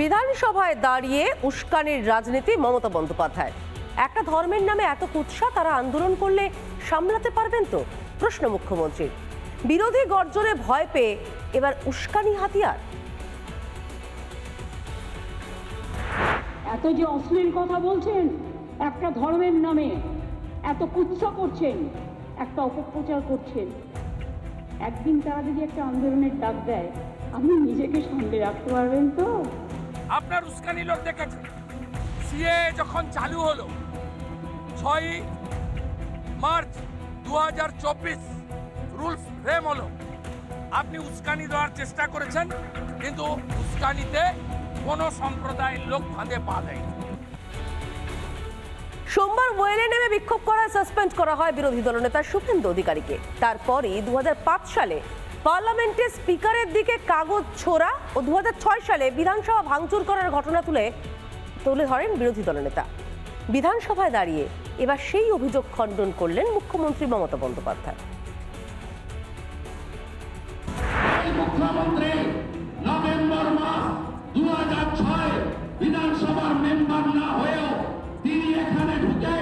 বিধানসভায় দাঁড়িয়ে উস্কানির রাজনীতি মমতা বন্দ্যোপাধ্যায়। একটা ধর্মের নামে এত কুৎসা, তারা আন্দোলন করলে সামলাতে পারবেন তো? প্রশ্ন মুখ্যমন্ত্রীর। বিরোধী গর্জনে ভয় পেয়ে এবার উস্কানি হাতিয়ার। এত যে অশ্লীল কথা বলছেন, একটা ধর্মের নামে এত কুৎস করছেন, একটা অপপ্রচার করছেন। একদিন তারা যদি একটা আন্দোলনের ডাক দেয়, আপনি নিজেকে সামলে রাখতে পারবেন তো? আপনার উস্কানি লোক দেখেছে। সিএ যখন চালু হলো ছয় মার্চ দু হাজার চব্বিশ রুলস ফ্রেম হলো। আপনি উস্কানি দেওয়ার চেষ্টা করেছেন, কিন্তু উস্কানিতে কোনো সম্প্রদায়ের লোক ফাঁদে পা দেয়নি। সোমবার ওয়েলে নেমে বিক্ষোভ করায় সাসপেন্ড করা হয় বিরোধী দলনেতা শুভেন্দু অধিকারীকে। তারপরই দু হাজার পাঁচ সালে পার্লামেন্টে স্পিকারের দিকে কাগজ ছোড়া ও দু হাজার ছয় সালে বিধানসভা ভাঙচুর করার ঘটনা তুলে তুলে ধরেন বিরোধী দলনেতা বিধানসভায় দাঁড়িয়ে এবার সেই অভিযোগ খণ্ডন করলেন মুখ্যমন্ত্রী মমতা বন্দ্যোপাধ্যায়। মুখ্যমন্ত্রী নভেম্বর মাস দু হাজার ছয় বিধানসভার মেম্বার না হয়েও তিনি এখানে ঢুকে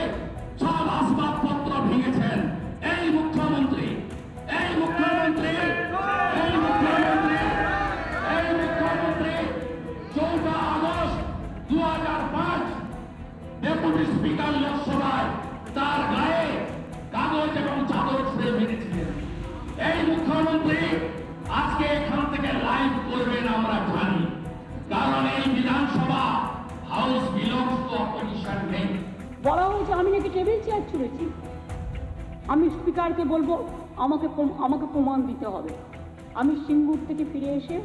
স্পিকার লোকসভায় তার গায়ে কাগজ এবং চাদর ছুঁড়ে মেরেছিলেন। এই মুখ্যমন্ত্রী আজকে এখান থেকে লাইভ করবেন আমরা জানি। কারণ এই বিধানসভা হাউস বিলংস টু অপোজিশন নেই। বলা হয়েছে আমি নাকি টেবিল চেয়ার ছুঁড়েছি। আমি স্পিকারকে বলব, আমাকে আমাকে প্রমাণ দিতে হবে। আমি সিঙ্গুর থেকে ফিরে এসে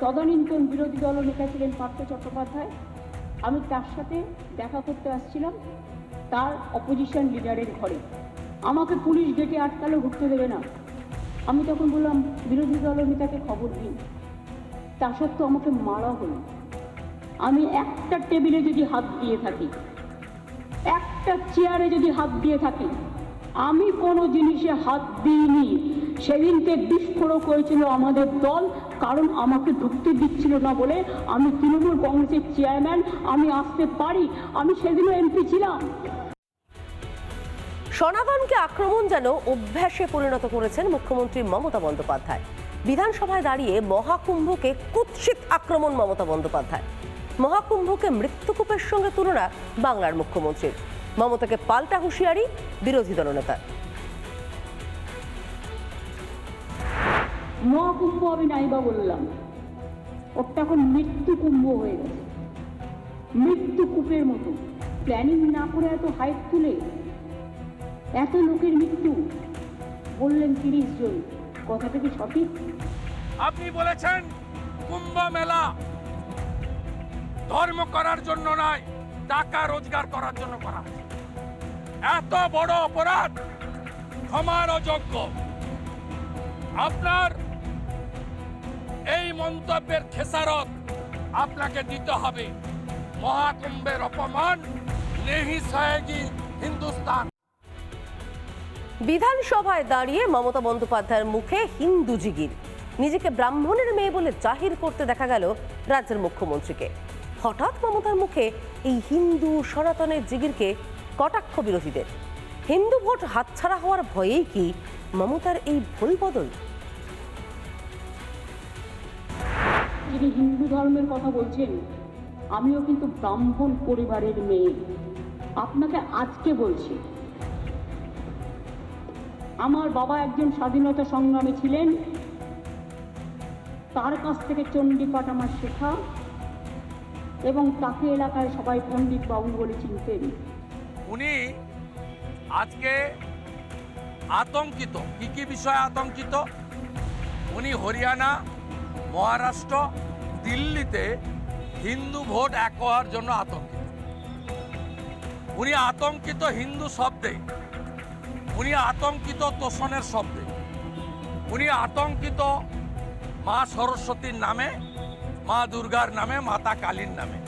তদানীন্তন বিরোধী দল নেতা ছিলেন পার্থ চট্টোপাধ্যায়। আমি তার সাথে দেখা করতে আসছিলাম, তার অপোজিশন লিডারের ঘরে। আমাকে পুলিশ গেটে আটকালে ঘুরতে দেবে না। আমি তখন বললাম, বিরোধী দল নেতাকে খবর দিই তা সত্ত্বেও আমাকে মারা হলো। আমি একটা টেবিলে যদি হাত দিয়ে থাকি, একটা চেয়ারে যদি হাত দিয়ে থাকি আমি কোনো জিনিসে হাত দিইনি। সেদিনকে বিস্ফোরক হয়েছিল আমাদের দল, কারণ আমাকে ঢুকতে দিচ্ছিল না বলে আমি তৃণমূল কংগ্রেসের চেয়ারম্যান, আমি আসতে পারি, আমি সেদিনও এমপি ছিলাম। সনাতনকে আক্রমণ যেন অভ্যাসে পরিণত করেছেন মুখ্যমন্ত্রী মমতা বন্দ্যোপাধ্যায়। বিধানসভায় দাঁড়িয়ে মহাকুম্ভকে কুৎসিত আক্রমণ মমতা বন্দ্যোপাধ্যায়। মহাকুম্ভকে মৃত্যুকূপের সঙ্গে তুলনা বাংলার মুখ্যমন্ত্রীর। মমতাকে পাল্টা হুঁশিয়ারি বিরোধী দলনেতা মহাকুম্ভ আমি নাইবা বললাম। ওটা এখন মৃত্যু কুম্ভ হয়ে গেছে। মৃত্যু কূপের মতো। প্ল্যানিং না করে এত হাইট তুলে এত লোকের মৃত্যু। বললেন তিরিশ জন। কথাটা কি সঠিক? আপনি বলেছেন কুম্ভ মেলা ধর্ম করার জন্য নয়। টাকা রোজগার করার জন্য করা এত বড় অপরাধ ক্ষমার অযোগ্য। আপনার এই মন্তব্যের খেসারত আপনাকে দিতে হবে। মহাকুম্ভের অপমান, নেহি সহেগি হিন্দুস্তান। বিধানসভায় দাঁড়িয়ে মমতা বন্দ্যোপাধ্যায়ের মুখে হিন্দু জিগির। নিজেকে ব্রাহ্মণের মেয়ে বলে জাহির করতে দেখা গেল রাজ্যের মুখ্যমন্ত্রীকে। হঠাৎ মমতার মুখে এই হিন্দু সনাতনের জিগিরকে কটাক্ষ বিরোধীদের। হিন্দু ভোট হাতছাড়া হওয়ার ভয়েই কি মমতার এই ভুল বদল? হিন্দু ধর্মের কথা বলছেন, আমিও কিন্তু ব্রাহ্মণ পরিবারের মেয়ে। আপনাকে আজকে বলছি, আমার বাবা একজন স্বাধীনতা সংগ্রামী ছিলেন, তার কাছ থেকে চণ্ডীপাঠ আমার শেখা। এবং তাকে এলাকায় সবাই পণ্ডিত বাবু বলে চিনতেন। উনি আজকে আতঙ্কিত। কি কি বিষয়ে আতঙ্কিত? উনি হরিয়ানা, মহারাষ্ট্র, দিল্লিতে হিন্দু ভোট এক হওয়ার জন্য আতঙ্কিত। উনি আতঙ্কিত হিন্দু শব্দে। উনি আতঙ্কিত তোষণের শব্দে। উনি আতঙ্কিত মা সরস্বতীর নামে মা দুর্গার নামে মাতা কালীর নামে